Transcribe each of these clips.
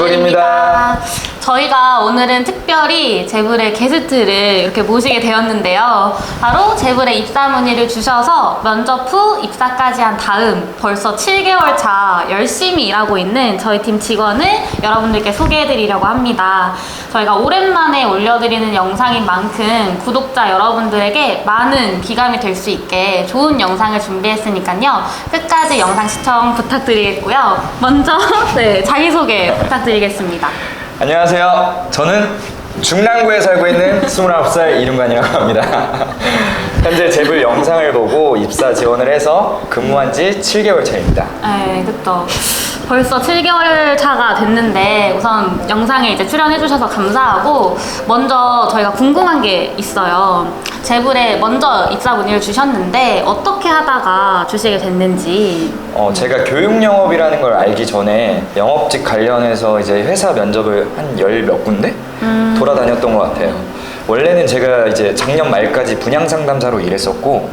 재불입니다. 저희가 오늘은 특별히 재불의 게스트를 이렇게 모시게 되었는데요. 바로 재불의 입사 문의를 주셔서 면접 후 입사까지 한 다음 벌써 7개월 차 열심히 일하고 있는 저희 팀 직원을 여러분들께 소개해드리려고 합니다. 저희가 오랜만에 올려드리는 영상인 만큼 구독자 여러분들에게 많은 기감이 될 수 있게 좋은 영상을 준비했으니까요. 끝까지 영상 시청 부탁드리겠고요. 먼저 네, 자기소개 부탁드리겠습니다. 안녕하세요. 저는 중랑구에 살고 있는 29살 이름관이라고 합니다. 현재 재불 영상을 보고 입사 지원을 해서 근무한 지 7개월 차입니다. 네, 그쵸. 벌써 7개월 차가 됐는데 우선 영상에 이제 출연해주셔서 감사하고 먼저 저희가 궁금한 게 있어요. 재불에 먼저 입사 문의를 주셨는데 어떻게 하다가 주시게 됐는지. 어, 제가 교육 영업이라는 걸 알기 전에 영업직 관련해서 이제 회사 면접을 한 열 몇 군데 돌아다녔던 것 같아요. 원래는 제가 이제 작년 말까지 분양 상담사로 일했었고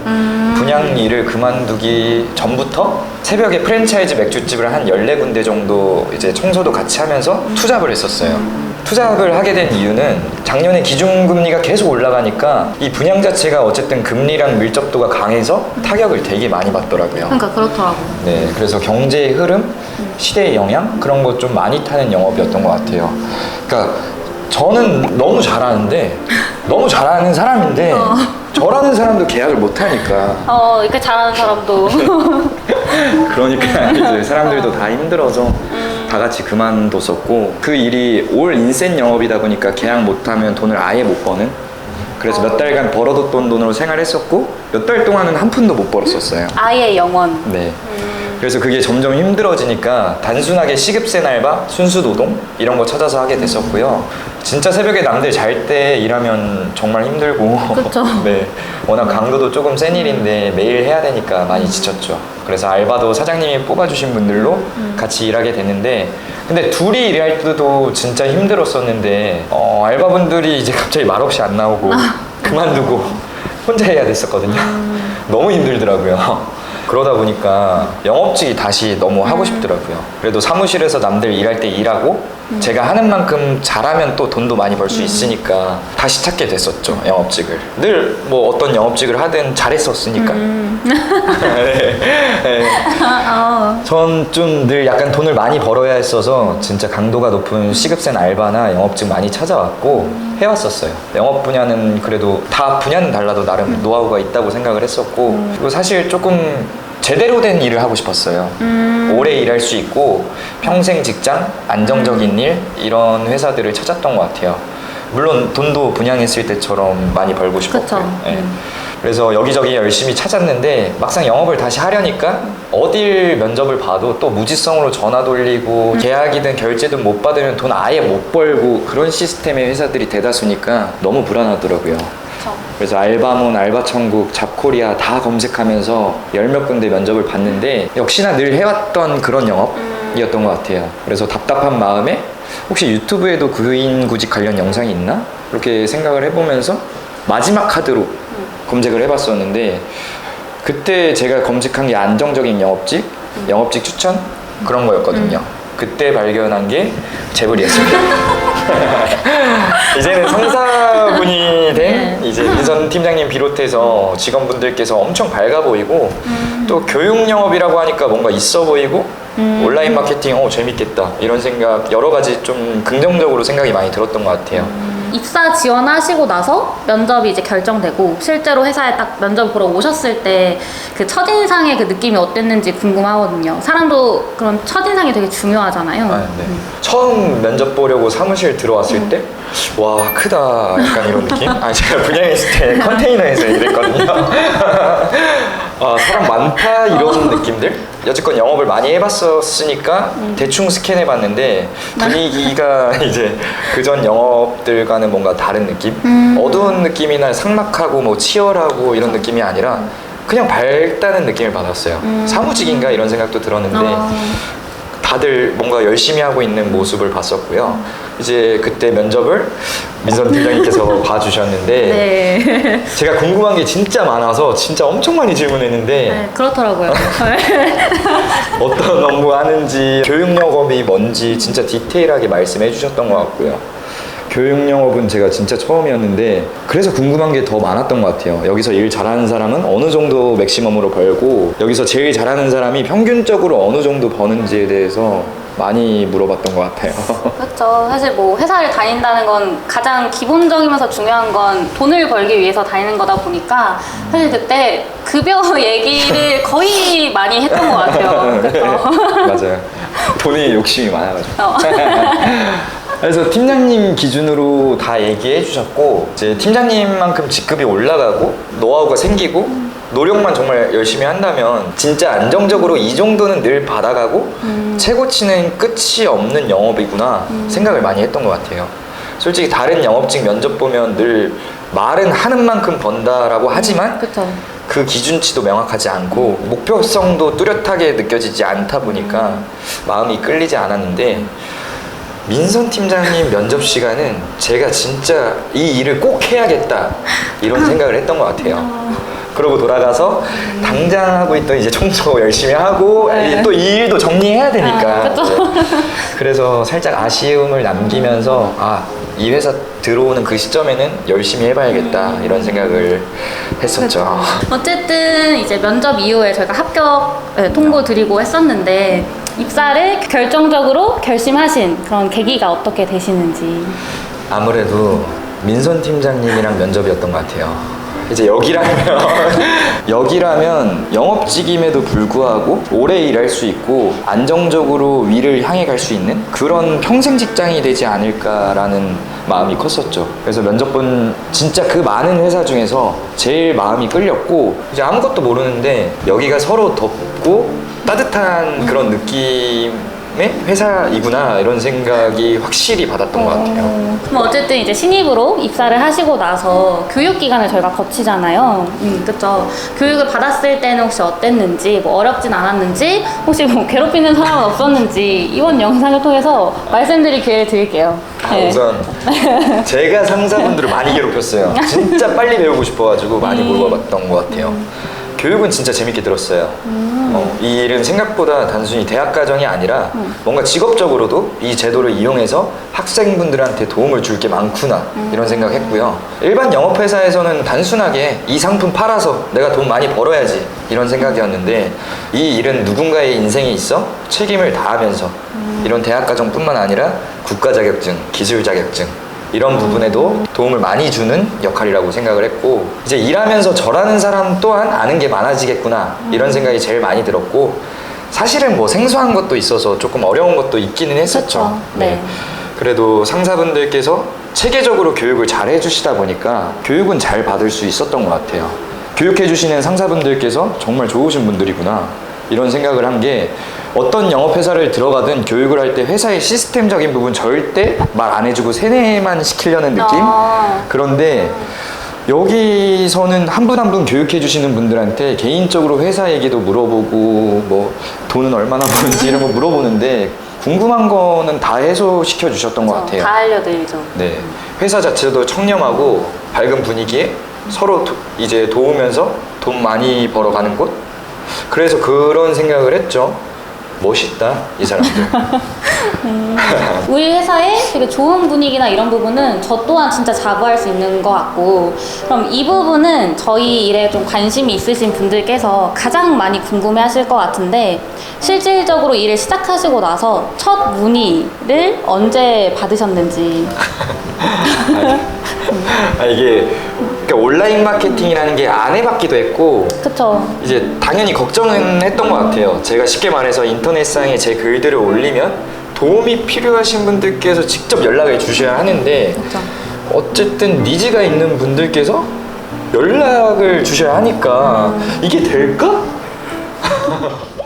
분양 일을 그만두기 전부터 새벽에 프랜차이즈 맥주집을 한 14군데 정도 이제 청소도 같이 하면서 투잡을 했었어요. 투잡을 하게 된 이유는 작년에 기준금리가 계속 올라가니까 이 분양 자체가 어쨌든 금리랑 밀접도가 강해서 타격을 되게 많이 받더라고요. 그러니까 그렇더라고. 네, 그래서 경제의 흐름, 시대의 영향 그런 거좀 많이 타는 영업이었던 것 같아요. 그러니까 저는 너무 잘하는데 너무 잘하는 사람인데 어. 저라는 사람도 계약을 못 하니까 어, 이렇게 잘하는 사람도. 그러니까 이제 사람들도 다 힘들어서 다 같이 그만뒀었고 그 일이 올 인센 영업이다 보니까 계약 못하면 돈을 아예 못 버는 그래서 몇 달간 벌어뒀던 돈으로 생활했었고 몇 달 동안은 한 푼도 못 벌었었어요. 아예 영원. 네. 그래서 그게 점점 힘들어지니까 단순하게 시급생 알바, 순수 노동 이런 거 찾아서 하게 됐었고요. 진짜 새벽에 남들 잘 때 일하면 정말 힘들고 그쵸. 네. 워낙 강도도 조금 센 일인데 매일 해야 되니까 많이 지쳤죠. 그래서 알바도 사장님이 뽑아주신 분들로 같이 일하게 됐는데 근데 둘이 일할 때도 진짜 힘들었었는데 어, 알바분들이 이제 갑자기 말없이 안 나오고 그만두고 혼자 해야 됐었거든요. 너무 힘들더라고요. 그러다 보니까 영업직이 다시 너무 하고 싶더라고요. 그래도 사무실에서 남들 일할 때 일하고 제가 하는 만큼 잘하면 또 돈도 많이 벌 수 있으니까 다시 찾게 됐었죠 영업직을. 늘 뭐 어떤 영업직을 하든 잘했었으니까. 네. 네. 어. 전좀 늘 약간 돈을 많이 벌어야 했어서 진짜 강도가 높은 시급생 알바나 영업직 많이 찾아왔고 해왔었어요. 영업 분야는 그래도 다 분야는 달라도 나름 노하우가 있다고 생각을 했었고 그리고 사실 조금 제대로 된 일을 하고 싶었어요. 오래 일할 수 있고 평생 직장, 안정적인 일 이런 회사들을 찾았던 것 같아요. 물론 돈도 분양했을 때처럼 많이 벌고 싶었고요. 그쵸. 예. 음. 그래서 여기저기 열심히 찾았는데 막상 영업을 다시 하려니까 어딜 면접을 봐도 또 무지성으로 전화 돌리고 계약이든 결제든 못 받으면 돈 아예 못 벌고 그런 시스템의 회사들이 대다수니까 너무 불안하더라고요. 그래서 알바몬, 알바천국, 잡코리아 다 검색하면서 열 몇 군데 면접을 봤는데 역시나 늘 해왔던 그런 영업이었던 것 같아요. 그래서 답답한 마음에 혹시 유튜브에도 구인구직 관련 영상이 있나? 이렇게 생각을 해보면서 마지막 카드로 검색을 해봤었는데 그때 제가 검색한 게 안정적인 영업직, 영업직 추천 그런 거였거든요. 그때 발견한 게 재벌이었습니다. 이제는 상사분이 된 이제 민선 팀장님 비롯해서 직원분들께서 엄청 밝아 보이고 또 교육 영업이라고 하니까 뭔가 있어 보이고 온라인 마케팅 어 재밌겠다. 이런 생각 여러 가지 좀 긍정적으로 생각이 많이 들었던 것 같아요. 입사 지원하시고 나서 면접이 이제 결정되고 실제로 회사에 딱 면접 보러 오셨을 때 그 첫인상의 그 느낌이 어땠는지 궁금하거든요. 사람도 그런 첫인상이 되게 중요하잖아요. 아, 네. 처음 면접 보려고 사무실 들어왔을 때, 와, 크다. 약간 이런 느낌? 아, 제가 분양했을 때 컨테이너에서 일했거든요. 아, 사람 많다. 이런 느낌들? 여지껏 영업을 많이 해봤었으니까 대충 스캔해봤는데 분위기가 이제 그전 영업들과는 뭔가 다른 느낌? 어두운 느낌이나 삭막하고 뭐 치열하고 이런 느낌이 아니라 그냥 밝다는 느낌을 받았어요. 사무직인가 이런 생각도 들었는데 어. 다들 뭔가 열심히 하고 있는 모습을 봤었고요. 이제 그때 면접을 민선 팀장님께서 봐주셨는데 네. 제가 궁금한 게 진짜 많아서 진짜 엄청 많이 질문했는데 네, 그렇더라고요. 어떤 업무 하는지 교육 영업이 뭔지 진짜 디테일하게 말씀해 주셨던 것 같고요. 교육 영업은 제가 진짜 처음이었는데 그래서 궁금한 게 더 많았던 것 같아요. 여기서 일 잘하는 사람은 어느 정도 맥시멈으로 벌고 여기서 제일 잘하는 사람이 평균적으로 어느 정도 버는지에 대해서 많이 물어봤던 것 같아요. 그렇죠. 사실 뭐 회사를 다닌다는 건 가장 기본적이면서 중요한 건 돈을 벌기 위해서 다니는 거다 보니까 사실 그때 급여 얘기를 거의 많이 했던 것 같아요. 그렇죠. 맞아요. 돈에 욕심이 많아가지고. 어. 그래서 팀장님 기준으로 다 얘기해 주셨고 이제 팀장님만큼 직급이 올라가고 노하우가 생기고 노력만 정말 열심히 한다면 진짜 안정적으로 이 정도는 늘 받아가고 최고치는 끝이 없는 영업이구나 생각을 많이 했던 것 같아요. 솔직히 다른 영업직 면접 보면 늘 말은 하는 만큼 번다라고 하지만 그렇죠. 그 기준치도 명확하지 않고 목표성도 뚜렷하게 느껴지지 않다 보니까 마음이 끌리지 않았는데 민선 팀장님 면접 시간은 제가 진짜 이 일을 꼭 해야겠다 이런 생각을 했던 것 같아요. 그러고 돌아가서 당장 하고 있던 이제 청소 열심히 하고 네. 또 이 일도 정리해야 되니까 아, 그쵸. 네. 그래서 살짝 아쉬움을 남기면서 아 이 회사 들어오는 그 시점에는 열심히 해봐야겠다 이런 생각을 했었죠. 어쨌든 이제 면접 이후에 저희가 합격 네, 통보 드리고 했었는데 입사를 결정적으로 결심하신 그런 계기가 어떻게 되시는지. 아무래도 민선 팀장님이랑 면접이었던 것 같아요. 이제 여기라면 여기라면 영업직임에도 불구하고 오래 일할 수 있고 안정적으로 위를 향해 갈 수 있는 그런 평생 직장이 되지 않을까라는 마음이 컸었죠. 그래서 면접 본 진짜 그 많은 회사 중에서 제일 마음이 끌렸고 이제 아무것도 모르는데 여기가 서로 덥고 따뜻한 그런 느낌 의 회사이구나 이런 생각이 확실히 받았던 것 같아요. 어, 그럼 어쨌든 이제 신입으로 입사를 하시고 나서 교육 기간을 저희가 거치잖아요. 음, 그렇죠. 교육을 받았을 때는 혹시 어땠는지, 뭐 어렵진 않았는지, 혹시 뭐 괴롭히는 사람은 없었는지 이번 영상을 통해서 말씀드릴 기회를 드릴게요. 아, 네. 우선 제가 상사분들을 많이 괴롭혔어요. 진짜 빨리 배우고 싶어가지고 많이 음. 물어봤던 것 같아요. 교육은 진짜 재밌게 들었어요. 음. 어, 이 일은 생각보다 단순히 대학 과정이 아니라 음. 뭔가 직업적으로도 이 제도를 이용해서 학생분들한테 도움을 줄 게 많구나 음. 이런 생각했고요. 일반 영업 회사에서는 단순하게 이 상품 팔아서 내가 돈 많이 벌어야지 이런 생각이었는데 이 일은 누군가의 인생에 있어 책임을 다하면서 음. 이런 대학 과정뿐만 아니라 국가 자격증, 기술 자격증 이런 부분에도 도움을 많이 주는 역할이라고 생각을 했고 이제 일하면서 저라는 사람 또한 아는 게 많아지겠구나 이런 생각이 제일 많이 들었고 사실은 뭐 생소한 것도 있어서 조금 어려운 것도 있기는 했었죠. 그쵸. 네. 그래도 상사분들께서 체계적으로 교육을 잘 해주시다 보니까 교육은 잘 받을 수 있었던 것 같아요. 교육해주시는 상사분들께서 정말 좋으신 분들이구나. 이런 생각을 한게 어떤 영업회사를 들어가든 교육을 할 때 회사의 시스템적인 부분 절대 말 안 해주고 세뇌만 시키려는 느낌? 아. 그런데 여기서는 한 분 한 분 교육해 주시는 분들한테 개인적으로 회사 얘기도 물어보고 뭐 돈은 얼마나 버는지 이런 거 물어보는데 궁금한 거는 다 해소시켜 주셨던 것 같아요. 다 알려드리죠. 네. 회사 자체도 청렴하고 밝은 분위기에 서로 도- 이제 도우면서 돈 많이 벌어가는 곳? 그래서 그런 생각을 했죠. 멋있다, 이 사람들. 우리 회사의 되게 좋은 분위기나 이런 부분은 저 또한 진짜 자부할 수 있는 것 같고 그럼 이 부분은 저희 일에 좀 관심이 있으신 분들께서 가장 많이 궁금해 하실 것 같은데 실질적으로 일을 시작하시고 나서 첫 문의를 언제 받으셨는지 아, 이게 그러니까 온라인 마케팅이라는 게 안 해봤기도 했고 그쵸 이제 당연히 걱정은 했던 것 같아요. 제가 쉽게 말해서 인터넷상에 제 글들을 올리면 도움이 필요하신 분들께서 직접 연락을 주셔야 하는데 그쵸 어쨌든 니즈가 있는 분들께서 연락을 주셔야 하니까 이게 될까?